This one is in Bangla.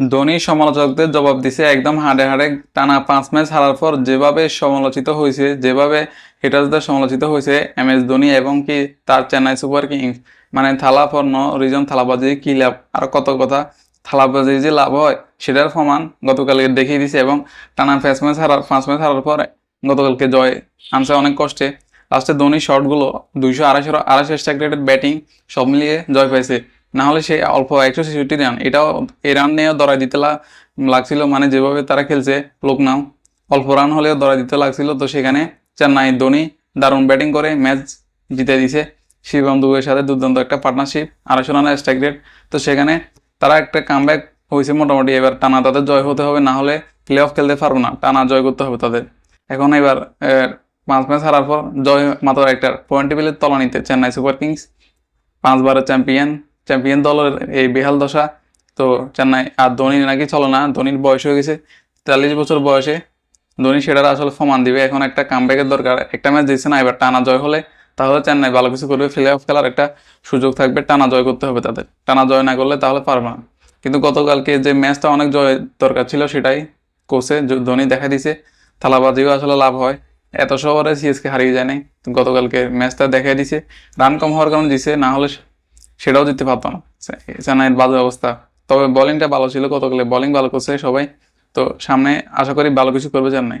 ধোনি সমালোচকদের জবাব দিছে, একদম হাড়ে হাড়ে টানা পাঁচ ম্যাচ হারার পর যেভাবে সমালোচিত হয়েছে, যেভাবে হেটারদের সমালোচিত হয়েছে এম এস ধোনি এবং কি তার চেন্নাই সুপার কিংস মানে থালাপন্ন রিজন থালাবাজি কি লাভ, আর কত কথা, থালাবাজি যে লাভ হয়, সেটার প্রমাণ গতকালকে দেখিয়ে দিছে এবং টানা পাঁচ ম্যাচ হারার, পাঁচ ম্যাচ হারার পর গতকালকে জয় আনছে অনেক কষ্টে। লাস্টে ধোনি শটগুলো দুইশো আড়াইশো আড়াইশো রেটেড ব্যাটিং সব মিলিয়ে জয় পাইছে। না হলে সে অল্প একশো ছেষট্টি রান। এটাও এ রান নিয়েও দরাই দিতে লাগছিল মানে যেভাবে তারা খেলছে লোকনাও অল্প রান হলেও দরাই দিতে লাগছিল, তো সেখানে চেন্নাই, ধোনি দারুণ ব্যাটিং করে ম্যাচ জিতে দিছে। শিবম দুবের সাথে দুর্দান্ত একটা পার্টনারশিপ আড়াইশো রানের স্ট্রাইক রেট তো সেখানে তারা একটা কামব্যাক হয়েছে মোটামুটি, এবার টানা তাদের জয় হতে হবে, না হলে প্লে অফ খেলতে পারব না, টানা জয় করতে হবে তাদের। এখন এবার পাঁচ ম্যাচ হারার পর জয় মাত্র একটা পয়েন্ট টেবিলের তলানিতে চেন্নাই সুপার কিংস, পাঁচবারের চ্যাম্পিয়ন চ্যাম্পিয়ন দলের এই বেহাল দশা তো চেন্নাই আর ধোনি নাকি চলো না, ধোনির বয়স হয়ে গেছে তেতাল্লিশ বছর বয়সে। ধোনি সেটার আসলে প্রমাণ দিবে, এখন একটা কামব্যাকের দরকার। একটা ম্যাচ দিচ্ছে না, এবার টানা জয় হলে তাহলে চেন্নাই ভালো কিছু করবে প্লে অফ খেলার একটা সুযোগ থাকবে, টানা জয় করতে হবে তাদের। টানা জয় না করলে তাহলে পারবে না। কিন্তু গতকালকে যে ম্যাচটা অনেক জয় দরকার ছিল সেটাই কোচে ধোনি দেখা দিছে থালাবাজিও আসলে লাভ হয়। এত শহরে সিএসকে হারিয়ে যায় নাই, গতকালকে ম্যাচটা দেখা দিছে রান কম হওয়ার কারণে দিছে না হলে সেটাও জিততে পারতো না। চেন্নাইয়ের বাজে অবস্থা। তবে বোলিংটা ভালো ছিল গতকালে বোলিং ভালো করছে সবাই। তো সামনে আশা করি ভালো কিছু করবে চেন্নাই।